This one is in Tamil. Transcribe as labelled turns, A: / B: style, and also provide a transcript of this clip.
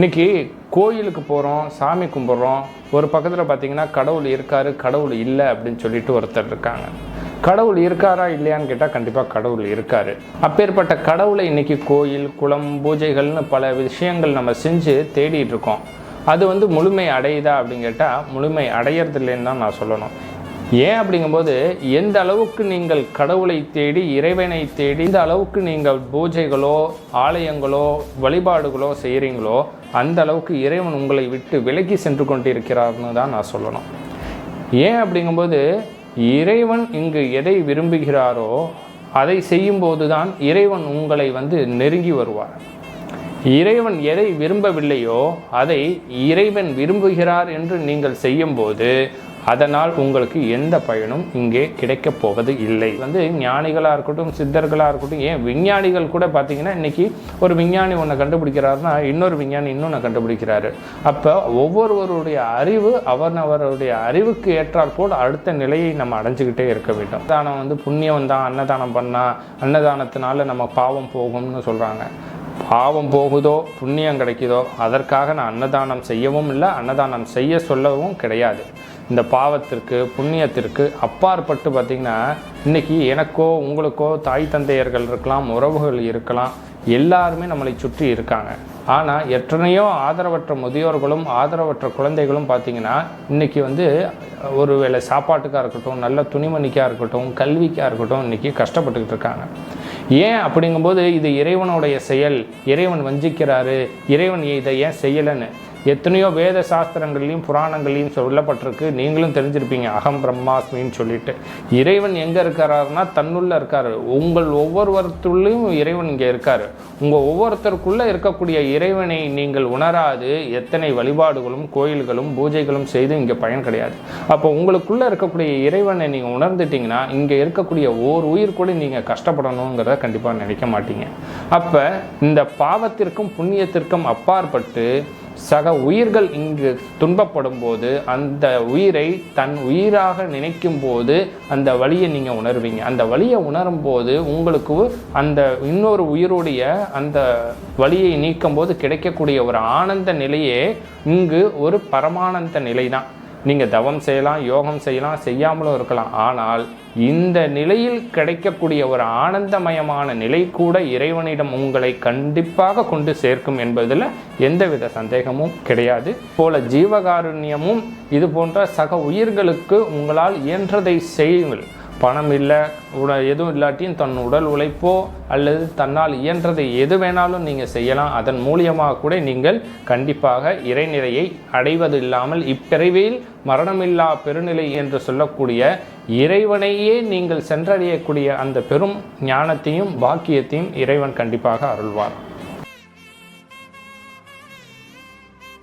A: இன்னைக்கு கோயிலுக்கு போகிறோம் சாமி கும்பிட்றோம். ஒரு பக்கத்தில் பார்த்தீங்கன்னா கடவுள் இருக்காரு கடவுள் இல்லை அப்படின்னு சொல்லிட்டு ஒருத்தர் இருக்காங்க. கடவுள் இருக்காரா இல்லையான்னு கேட்டால் கண்டிப்பாக கடவுள் இருக்காரு. அப்பேற்பட்ட கடவுளை இன்னைக்கு கோயில் குளம் பூஜைகள்னு பல விஷயங்கள் நம்ம செஞ்சு தேடிட்டு இருக்கோம். அது வந்து முழுமை அடையுதா அப்படின்னு கேட்டால் முழுமை அடையறதில்லைன்னு தான் நான் சொல்லணும். ஏன் அப்படிங்கும்போது எந்த அளவுக்கு நீங்கள் கடவுளை தேடி இறைவனை தேடி இந்த அளவுக்கு நீங்கள் பூஜைகளோ ஆலயங்களோ வழிபாடுகளோ செய்கிறீங்களோ அந்த அளவுக்கு இறைவன் உங்களை விட்டு விலகி சென்று கொண்டிருக்கிறார்னு தான் நான் சொல்லணும். ஏன் அப்படிங்கும்போது இறைவன் இங்கு எதை விரும்புகிறாரோ அதை செய்யும்போது தான் இறைவன் உங்களை வந்து நெருங்கி வருவார். இறைவன் எதை விரும்பவில்லையோ அதை இறைவன் விரும்புகிறார் என்று நீங்கள் செய்யும்போது அதனால் உங்களுக்கு எந்த பயனும் இங்கே கிடைக்கப் போவது இல்லை. வந்து ஞானிகளாக இருக்கட்டும் சித்தர்களாக இருக்கட்டும் ஏன் விஞ்ஞானிகள் கூட பார்த்தீங்கன்னா இன்னைக்கு ஒரு விஞ்ஞானி ஒன்று கண்டுபிடிக்கிறாருன்னா இன்னொரு விஞ்ஞானி இன்னொன்று கண்டுபிடிக்கிறாரு. அப்போ ஒவ்வொருவருடைய அறிவு அவனவருடைய அறிவுக்கு ஏற்றாற்போல் அடுத்த நிலையை நம்ம அடைஞ்சுக்கிட்டே இருக்க வேண்டும். தானம் வந்து புண்ணியம் தான் அன்னதானம் பண்ணால் அன்னதானத்தினால நம்ம பாவம் போகும்னு சொல்கிறாங்க பாவம் போகுதோ புண்ணியம் கிடைக்குதோ அதற்காக நான் அன்னதானம் செய்யவும் இல்லை அன்னதானம் செய்ய சொல்லவும் கிடையாது. இந்த பாவத்திற்கு புண்ணியத்திற்கு அப்பாற்பட்டு பார்த்திங்கன்னா இன்றைக்கி எனக்கோ உங்களுக்கோ தாய் தந்தையர்கள் இருக்கலாம் உறவுகள் இருக்கலாம் எல்லாருமே நம்மளை சுற்றி இருக்காங்க. ஆனால் எத்தனையோ ஆதரவற்ற முதியோர்களும் ஆதரவற்ற குழந்தைகளும் பார்த்திங்கன்னா இன்றைக்கி வந்து ஒரு வேளை சாப்பாட்டுக்காக இருக்கட்டும் நல்ல துணிமணிக்காக இருக்கட்டும் கல்விக்காக இருக்கட்டும் இன்றைக்கி கஷ்டப்பட்டுக்கிட்டு இருக்காங்க. ஏன் அப்படிங்கும்போது இது இறைவனுடைய செயல். இறைவன் வஞ்சிக்கிறாரு. இறைவன் இதை ஏன் செய்யலைன்னு. எத்தனையோ வேத சாஸ்திரங்கள்லையும் புராணங்கள்லையும் சொல்லப்பட்டிருக்கு. நீங்களும் தெரிஞ்சிருப்பீங்க. அகம் பிரம்மாஸ்மின்னு சொல்லிட்டு. இறைவன் எங்கே இருக்கிறாருன்னா தன்னுள்ள இருக்காரு. உங்கள் ஒவ்வொருவருத்துள்ளையும் இறைவன் இங்கே இருக்காரு. உங்கள் ஒவ்வொருத்தருக்குள்ளே இருக்கக்கூடிய இறைவனை நீங்கள் உணராது. எத்தனை வழிபாடுகளும் கோயில்களும் பூஜைகளும் செய்து இங்கே பயன் கிடையாது. அப்போ உங்களுக்குள்ளே இருக்கக்கூடிய இறைவனை நீங்கள் உணர்ந்துட்டீங்கன்னா இங்கே இருக்கக்கூடிய ஓர் உயிர் கூட நீங்கள் கஷ்டப்படணுங்கிறத கண்டிப்பாக நினைக்க மாட்டீங்க. அப்போ இந்த பாவத்திற்கும் புண்ணியத்திற்கும் அப்பாற்பட்டு சக உயிர்கள் இங்கு துன்பப்படும் போது அந்த உயிரை தன் உயிராக நினைக்கும் போது அந்த வழியை நீங்கள் உணர்வீங்க. அந்த வழியை உணரும் போது உங்களுக்கு அந்த இன்னொரு உயிருடைய அந்த வழியை நீக்கும் போது கிடைக்கக்கூடிய ஒரு ஆனந்த நிலையே இங்கு ஒரு பரமானந்த நிலை தான் நீங்கள் தவம் செய்யலாம் யோகம் செய்யலாம் செய்யாமலும் இருக்கலாம். ஆனால் இந்த நிலையில் கிடைக்கக்கூடிய ஒரு ஆனந்தமயமான நிலை கூட இறைவனிடம் உங்களை கண்டிப்பாக கொண்டு சேர்க்கும் என்பதில் எந்தவித சந்தேகமும் கிடையாது. போல ஜீவகாருண்யமும் இது போன்ற சக உயிர்களுக்கு உங்களால் இயன்றதை செய்யுங்கள். பணம் இல்லை உட எதுவும் இல்லாட்டியும் தன் உடல் உழைப்போ அல்லது தன்னால் இயன்றதை எது வேணாலும் நீங்கள் செய்யலாம். அதன் மூலியமாக கூட நீங்கள் கண்டிப்பாக இறைநிலையை அடைவது இல்லாமல் இப்பிறவியில் மரணமில்லா பெருநிலை என்று சொல்லக்கூடிய இறைவனையே நீங்கள் சென்றடையக்கூடிய அந்த பெரும் ஞானத்தையும் பாக்கியத்தையும் இறைவன் கண்டிப்பாக அருள்வார்.